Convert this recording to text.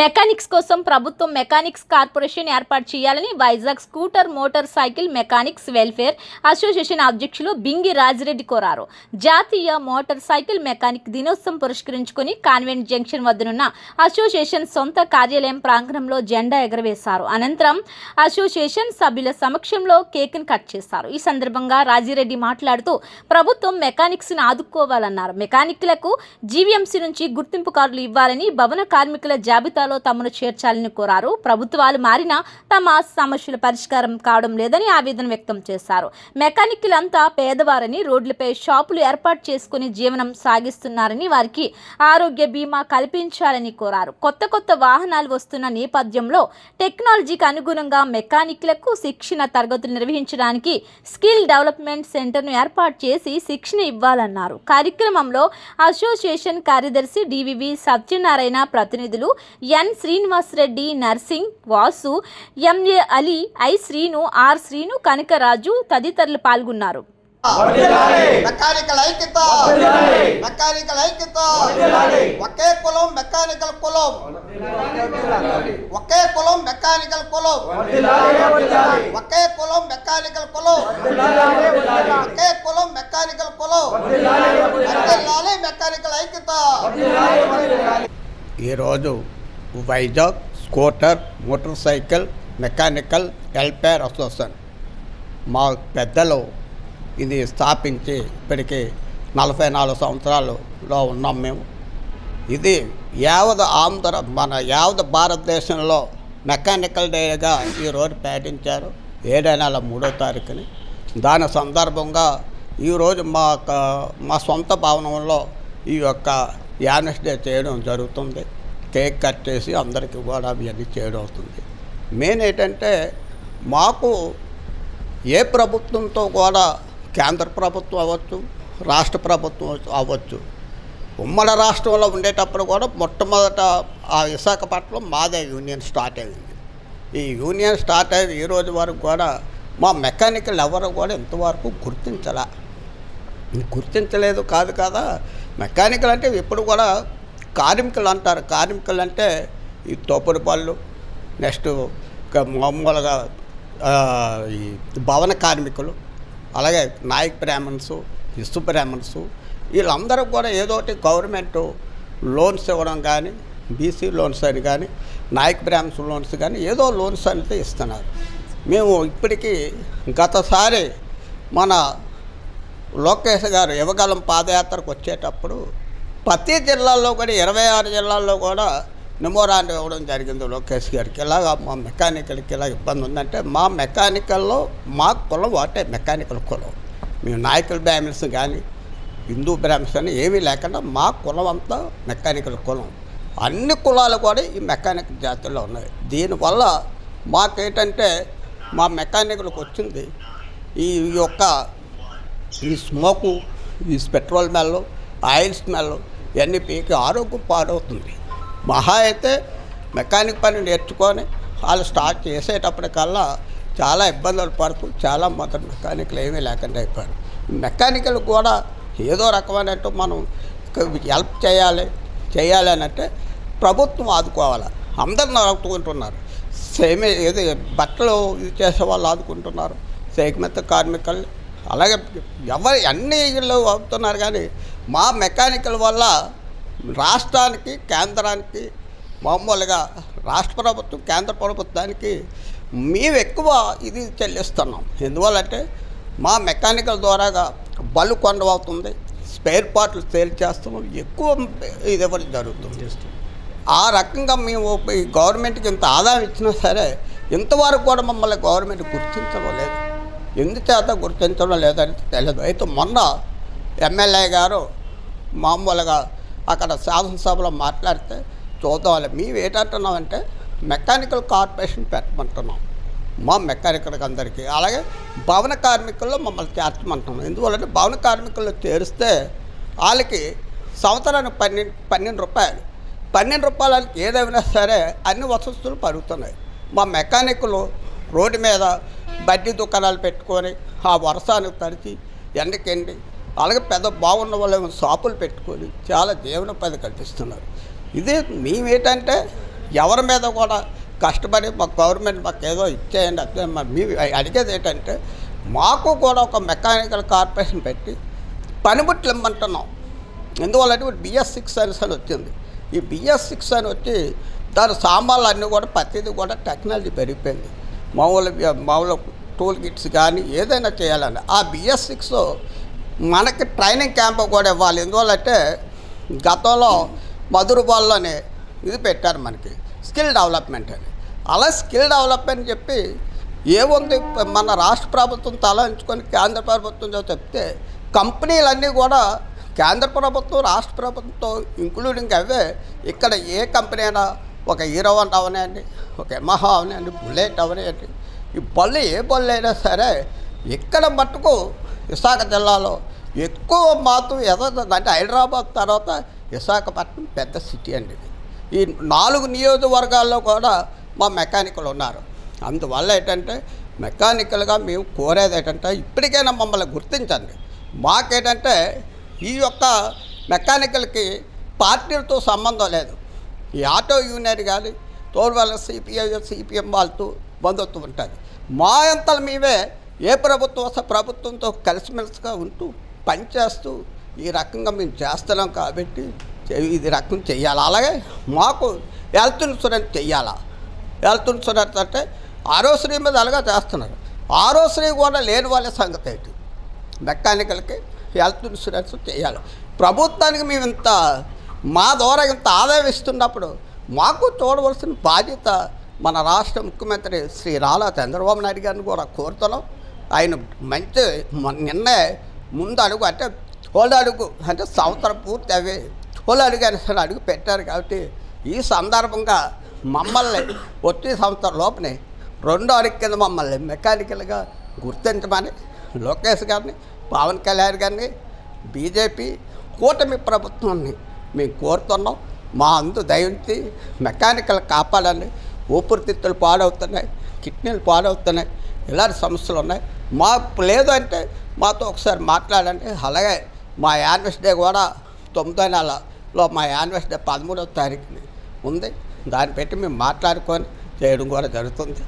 mẹ mechanics కోసం ప్రభుత్వం mechanics corporation ఏర్పాటు చేయాలని Vizag scooter motor cycle mechanics welfare association అధ్యక్షులు బింగి రాజిరెడ్డి కోరారు. జాతీయ మోటార్ సైకిల్ మెకానిక్ దినోత్సవం పురస్కరించుకుని కాన్వెంట్ జంక్షన్ వద్దనున్న అసోసియేషన్ సొంత కార్యాలయం ప్రాంగణంలో జెండా ఎగరవేశారు. అనంతరం అసోసియేషన్ సభ్యుల సమక్షంలో కేక్ను కట్ చేశారు. ఈ సందర్భంగా రాజిరెడ్డి మాట్లాడుతూ ప్రభుత్వం మెకానిక్స్ను ఆదుకోవాలన్నారు. మెకానిక్లకు జీవీఎంసీ నుంచి గుర్తింపు కార్డులు ఇవ్వాలని భవన కార్మికుల జాబితాలో తమను చేర్చాలని కోరారు. ప్రభుత్వాలు మారినా తమ సమస్యల పరిష్కారం కావడం లేదని ఆవేదన వ్యక్తం చేశారు. మెకానిక్లంతా పేదవారని రోడ్లపై షాపులు ఏర్పాటు చేసుకుని జీవనం సాగిస్తున్నారని వారికి ఆరోగ్య బీమా కల్పించాలని కోరారు. కొత్త కొత్త వాహనాలు వస్తున్న నేపథ్యంలో టెక్నాలజీకి అనుగుణంగా మెకానిక్లకు శిక్షణ తరగతులు నిర్వహించడానికి స్కిల్ డెవలప్మెంట్ సెంటర్ను ఏర్పాటు చేసి శిక్షణ ఇవ్వాలన్నారు. కార్యక్రమంలో అసోసియేషన్ కార్యదర్శి డివివి సత్యనారాయణ ప్రతినిధులు N Srinivasareddy Narsing Vasu MA Ali I Srinu R Srinu Kanakaraju తదితరులు పాల్గొన్నారు. మెకానికల్ ఐక్యత! మెకానికల్ ఐక్యత! ఒకే కులం మెకానికల్ కులం! ఒకే కులం మెకానికల్ కులం! ఒకే కులం మెకానికల్ కులం! ఒకే కులం మెకానికల్ కులం! మెకానికల్ ఐక్యత! ఈరోజు Vizag scooter motor cycle mechanical welfare association. మా పెద్దలు ఇది స్థాపించి ఇప్పటికీ నలభై నాలుగు సంవత్సరాలులో ఉన్నాం మేము. ఇది యావత్ ఆంధ్ర మన యావత్ భారతదేశంలో మెకానికల్ డేగా ఈరోజు పాటించారు. ఏడో నెల మూడో తారీఖుని. దాని సందర్భంగా ఈరోజు మా మా సొంత భవనంలో ఈ యొక్క యానస్ డే చేయడం జరుగుతుంది. కేక్ కట్ చేసి అందరికీ కూడా అవన్నీ చేయడం అవుతుంది. మెయిన్ ఏంటంటే మాకు ఏ ప్రభుత్వంతో కూడా కేంద్ర ప్రభుత్వం అవ్వచ్చు రాష్ట్ర ప్రభుత్వం అవ్వచ్చు. ఉమ్మడి రాష్ట్రంలో ఉండేటప్పుడు కూడా మొట్టమొదట ఆ విశాఖపట్నం మాదే యూనియన్ స్టార్ట్ అయింది. ఈ యూనియన్ స్టార్ట్ అయ్యి ఈ రోజు వరకు కూడా మా మెకానికల్ ఎవరు కూడా ఇంతవరకు గుర్తించలే. గుర్తించలేదు కాదు కదా. మెకానికల్ అంటే ఇప్పుడు కూడా కార్మికులు అంటారు కార్మికులు అంటే ఈ తోపుడు పళ్ళు నెక్స్ట్ మామూలుగా ఈ భవన కార్మికులు అలాగే నాయక్ బ్రాహ్మణ్స్ ఇసు బ్రాహ్మణ్స్ వీళ్ళందరూ కూడా ఏదో ఒకటి గవర్నమెంట్ లోన్స్ ఇవ్వడం కానీ బీసీ లోన్స్ అని కానీ నాయక్ బ్రాహ్మణ్స్ లోన్స్ కానీ ఏదో లోన్స్ అనేది ఇస్తున్నారు. మేము ఇప్పటికీ గతసారి మన లోకేష్ గారు యువగలం పాదయాత్రకు వచ్చేటప్పుడు ప్రతి జిల్లాల్లో కూడా ఇరవై ఆరు జిల్లాల్లో కూడా నిమోరాండ్ ఇవ్వడం జరిగింది లోకేష్ గారికి. ఇలాగ మా మెకానికల్కి ఇలా ఇబ్బంది ఉందంటే మా మెకానికల్లో మా కులం ఒకటే మెకానికల్ కులం. మేము నాయకుల బ్రాహ్మిన్స్ కానీ హిందూ బ్రాహ్మిన్స్ కానీ ఏమీ లేకుండా మా కులం అంతా మెకానికల్ కులం. అన్ని కులాలు కూడా ఈ మెకానికల్ జాతుల్లో ఉన్నాయి. దీనివల్ల మాకేంటంటే మా మెకానికల్కి వచ్చింది ఈ యొక్క ఈ స్మోకు ఈ పెట్రోల్ మెల్లు ఆయిల్ స్మెల్ ఇవన్నీ పీకి ఆరోగ్యం పాడవుతుంది. మహా అయితే మెకానిక్ పని నేర్చుకొని వాళ్ళు స్టార్ట్ చేసేటప్పటికల్లా చాలా ఇబ్బందులు పడుతూ చాలా మొదటి మెకానిక్లు ఏమీ లేకుండా అయిపోయారు. మెకానికల్ కూడా ఏదో రకమైనట్టు మనం హెల్ప్ చేయాలి చేయాలి అని అంటే ప్రభుత్వం ఆదుకోవాలి. అందరిని ఆదుకుంటున్నారు సేమే ఏది బట్టలు ఇది చేసే వాళ్ళు ఆదుకుంటున్నారు. సేకమెత్త కార్మికులు అలాగే ఎవరు అన్ని ఇళ్ళు అవుతున్నారు కానీ మా మెకానికల్ వల్ల రాష్ట్రానికి కేంద్రానికి మామూలుగా రాష్ట్ర ప్రభుత్వం కేంద్ర ప్రభుత్వానికి మేము ఎక్కువ ఇది చెల్లిస్తున్నాం. ఎందువల్లంటే మా మెకానికల్ ద్వారాగా బలు కొండ అవుతుంది స్పేర్ పార్ట్లు సేల్ చేస్తున్నాం ఎక్కువ ఇది ఇవ్వడం జరుగుతుంది. ఆ రకంగా మేము ఈ గవర్నమెంట్కి ఇంత ఆదాయం ఇచ్చినా సరే ఇంతవరకు కూడా మమ్మల్ని గవర్నమెంట్ గుర్తించడం లేదు. ఎందుచేత గుర్తించడం లేదని తెలియదు. అయితే మొన్న ఎమ్మెల్యే గారు మామూలుగా అక్కడ శాసనసభలో మాట్లాడితే చూద్దాం మేము ఏంటంటున్నామంటే మెకానికల్ కార్పొరేషన్ పెట్టమంటున్నాం. మా మెకానికల్కి అందరికీ. అలాగే భవన కార్మికుల్లో మమ్మల్ని చేర్చమంటున్నాం. ఎందువల్లంటే భవన కార్మికుల్లో చేరిస్తే వాళ్ళకి సంవత్సరానికి పన్నెండు పన్నెండు రూపాయలు. పన్నెండు రూపాయలకి ఏదైనా సరే అన్ని వసతులు పరుగుతున్నాయి. మా మెకానికులు రోడ్డు మీద బడ్డీ దుకాణాలు పెట్టుకొని ఆ వర్షానికి తడిచి ఎండకెండి అలాగే పెద్ద బాగున్న వాళ్ళు షాపులు పెట్టుకొని చాలా జీవనోపాధి కల్పిస్తున్నారు ఇదే మేమేంటంటే ఎవరి మీద కూడా కష్టపడి మాకు గవర్నమెంట్ మాకు ఏదో ఇచ్చేయండి అదే మేము అడిగేది ఏంటంటే మాకు కూడా ఒక మెకానికల్ కార్పొరేషన్ పెట్టి పనిముట్లు ఇమ్మంటున్నాం. ఎందువల్లంటే ఇప్పుడు బిఎస్ సిక్స్ అని అని వచ్చింది. ఈ బిఎస్ సిక్స్ అని వచ్చి దాని సామాన్లు అన్నీ కూడా ప్రతిదీ కూడా టెక్నాలజీ పెరిగిపోయింది. మామూలు మామూలు టూల్ కిట్స్ కానీ ఏదైనా చేయాలని. ఆ బిఎస్ సిక్స్ మనకి ట్రైనింగ్ క్యాంప్ కూడా ఇవ్వాలి. ఎందువల్లంటే గతంలో మధురపాల్లోనే ఇది పెట్టారు మనకి. స్కిల్ డెవలప్మెంట్ అని. అలా స్కిల్ డెవలప్మెంట్ చెప్పి ఏముంది మన రాష్ట్ర ప్రభుత్వం తల ఎంచుకొని కేంద్ర ప్రభుత్వం చెప్తే కంపెనీలన్నీ కూడా కేంద్ర ప్రభుత్వం రాష్ట్ర ప్రభుత్వంతో ఇంక్లూడింగ్ అవే ఇక్కడ ఏ కంపెనీ అయినా ఒక హీరో వన్ అవనండి ఒక యమహా అవనండి బుల్లెట్ అవనండి ఈ బళ్ళు ఏ బళ్ళు అయినా సరే ఇక్కడ మట్టుకు విశాఖ జిల్లాలో ఎక్కువ మాత్రం ఎదగదు అంటే హైదరాబాద్ తర్వాత విశాఖపట్నం పెద్ద సిటీ అండి ఇది. ఈ నాలుగు నియోజకవర్గాల్లో కూడా మా మెకానికల్ ఉన్నారు. అందువల్ల ఏంటంటే మెకానికల్గా మేము కోరేది ఏంటంటే ఇప్పటికైనా మమ్మల్ని గుర్తించండి. మాకేంటంటే ఈ యొక్క మెకానికల్కి పార్టీలతో సంబంధం లేదు. ఈ ఆటో యూనియన్ కానీ తోడు వాళ్ళ సిపిఐ సిపిఎం వాళ్ళతో బంధుత్వం ఉంటుంది. మా అంతలు మేమే ఏ ప్రభుత్వం వస్తే ప్రభుత్వంతో కలిసిమెలిసిగా ఉంటూ పనిచేస్తూ ఈ రకంగా మేము చేస్తున్నాం కాబట్టి ఇది రకం చెయ్యాలి? అలాగే మాకు హెల్త్ ఇన్సూరెన్స్ చెయ్యాలా? హెల్త్ ఇన్సూరెన్స్ అంటే ఆరోశ్రీ మీద అలాగా చేస్తున్నారు. ఆరోశ్రీ కూడా లేని వాళ్ళ సంగతి ఏంటి? మెకానికల్కి హెల్త్ ఇన్సూరెన్స్ చేయాలి ప్రభుత్వానికి మేము ఇంత మా ద్వారా ఇంత ఆదాయం ఇస్తున్నప్పుడు మాకు చూడవలసిన బాధ్యత మన రాష్ట్ర ముఖ్యమంత్రి శ్రీ రాలా చంద్రబాబు నాయుడు గారిని కూడా కోరుతున్నాం. ఆయన మంచి నిన్న నిన్నే ముందు అడుగు అంటే తోలు అడుగు. అంటే సంవత్సరం పూర్తి అవి. తోలు అడుగు అని అడుగు పెట్టారు కాబట్టి ఈ సందర్భంగా మమ్మల్ని వచ్చే సంవత్సరం లోపనే రెండో అడుగు కింద మమ్మల్ని మెకానికల్గా గుర్తించమని లోకేష్ గారిని పవన్ కళ్యాణ్ గారిని బీజేపీ కూటమి ప్రభుత్వాన్ని మేము కోరుతున్నాం. మా అందు దయించి మెకానికల్ కాపాడండి. ఊపిరితిత్తులు పాడవుతున్నాయి కిడ్నీలు పాడవుతున్నాయి. ఇలాంటి సమస్యలు ఉన్నాయి. మా లేదు అంటే మాతో ఒకసారి మాట్లాడండి. అలాగే మా యానివర్స్ డే కూడా తొమ్మిదో నెలలో మా యాన్వెస్ డే పదమూడవ తారీఖుని ఉంది. దాన్ని పెట్టి మేము మాట్లాడుకొని చేయడం కూడా జరుగుతుంది.